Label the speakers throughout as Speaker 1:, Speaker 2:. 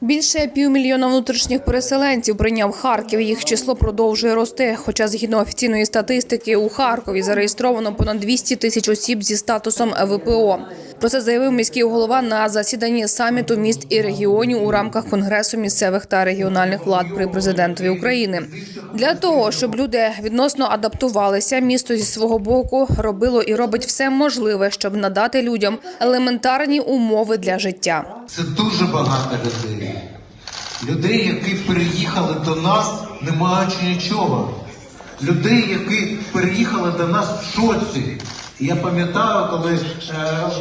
Speaker 1: Більше півмільйона внутрішніх переселенців прийняв Харків. Їх число продовжує рости. Хоча згідно офіційної статистики у Харкові зареєстровано понад 200 тисяч осіб зі статусом ВПО. Про це заявив міський голова на засіданні саміту міст і регіонів у рамках конгресу місцевих та регіональних влад при президентові України. Для того щоб люди відносно адаптувалися, місто зі свого боку робило і робить все можливе, щоб надати людям елементарні умови для життя.
Speaker 2: Це дуже багато людей. Людей, які переїхали до нас, не маючи нічого. Людей, які переїхали до нас в шоці. Я пам'ятаю, коли е,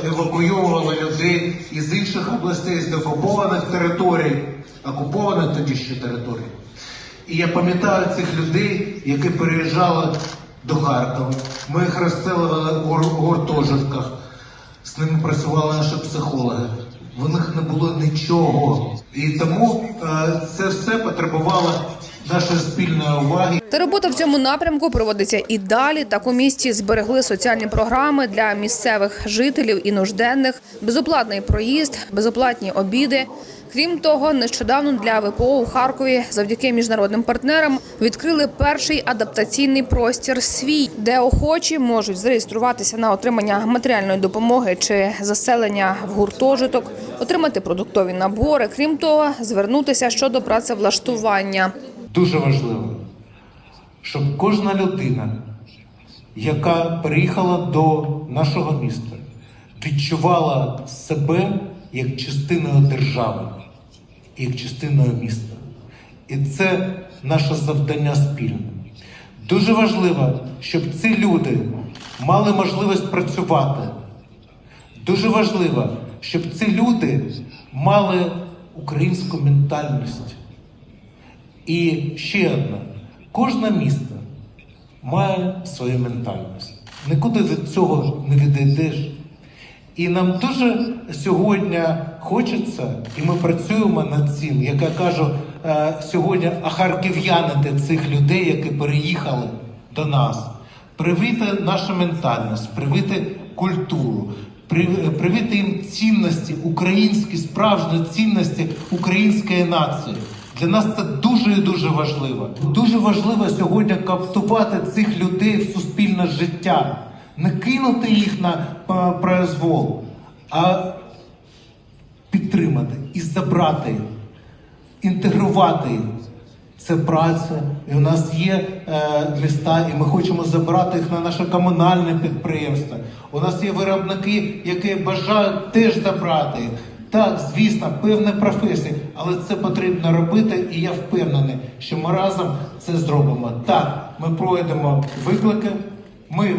Speaker 2: евакуйовували людей із інших областей, з окупованих територій, окупованих тоді ще територій. І я пам'ятаю цих людей, які переїжджали до Харкова. Ми їх розселили у гуртожитках. З ними працювали наші психологи. В них не було нічого. І тому е, це все потребувало нашої спільної уваги.
Speaker 1: Та робота в цьому напрямку проводиться і далі. Так у місті зберегли соціальні програми для місцевих жителів і нужденних, безоплатний проїзд, безоплатні обіди. Крім того, нещодавно для ВПО у Харкові завдяки міжнародним партнерам відкрили перший адаптаційний простір свій, де охочі можуть зареєструватися на отримання матеріальної допомоги чи заселення в гуртожиток, отримати продуктові набори. Крім того, звернутися щодо працевлаштування.
Speaker 2: Дуже важливо, щоб кожна людина, яка приїхала до нашого міста, відчувала себе як частиною держави, як частиною міста. І це наше завдання спільне. Дуже важливо, щоб ці люди мали можливість працювати. Дуже важливо, щоб ці люди мали українську ментальність. І ще одне: кожне місто має свою ментальність. Нікуди від цього не відійдеш. І нам дуже сьогодні хочеться, і ми працюємо над цим, як я кажу, е, сьогодні охарків'янити цих людей, які переїхали до нас, привити нашу ментальність, привити культуру, привити їм цінності, українські справжні цінності української нації. Для нас це дуже і дуже важливо. Дуже важливо сьогодні каптувати цих людей в суспільне життя, не кинути їх на е, произвол, а підтримати і забрати інтегрувати. Це праця, і у нас є е, міста, і ми хочемо забрати їх на наше комунальне підприємство. У нас є виробники, які бажають теж забрати. Так, звісно, певні професії, але це потрібно робити, і я впевнений, що ми разом це зробимо. Так, ми пройдемо виклики, ми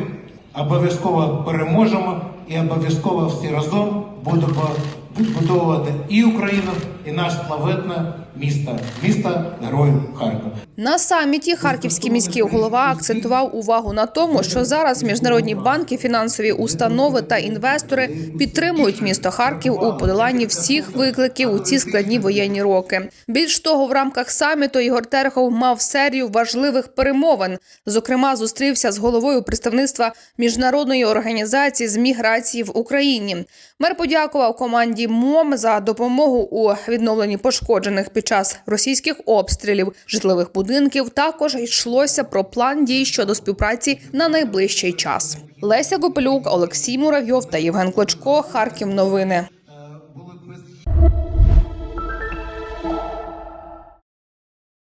Speaker 2: обов'язково переможемо і обов'язково всі разом будемо відбудовувати і Україну, і наше славетне місто, місто Героїв Харкова.
Speaker 1: На саміті харківський міський голова акцентував увагу на тому, що зараз міжнародні банки, фінансові установи та інвестори підтримують місто Харків у подоланні всіх викликів у ці складні воєнні роки. Більш того, в рамках саміту Ігор Терехов мав серію важливих перемовин. Зокрема, зустрівся з головою представництва міжнародної організації з міграції в Україні. Мер подякував команді МОМ за допомогу у відновленні пошкоджених під час російських обстрілів житлових будинків. Також йшлося про план дій щодо співпраці на найближчий час. Леся Гопелюк, Олексій Муравйов та Євген Клочко. Харків. Новини.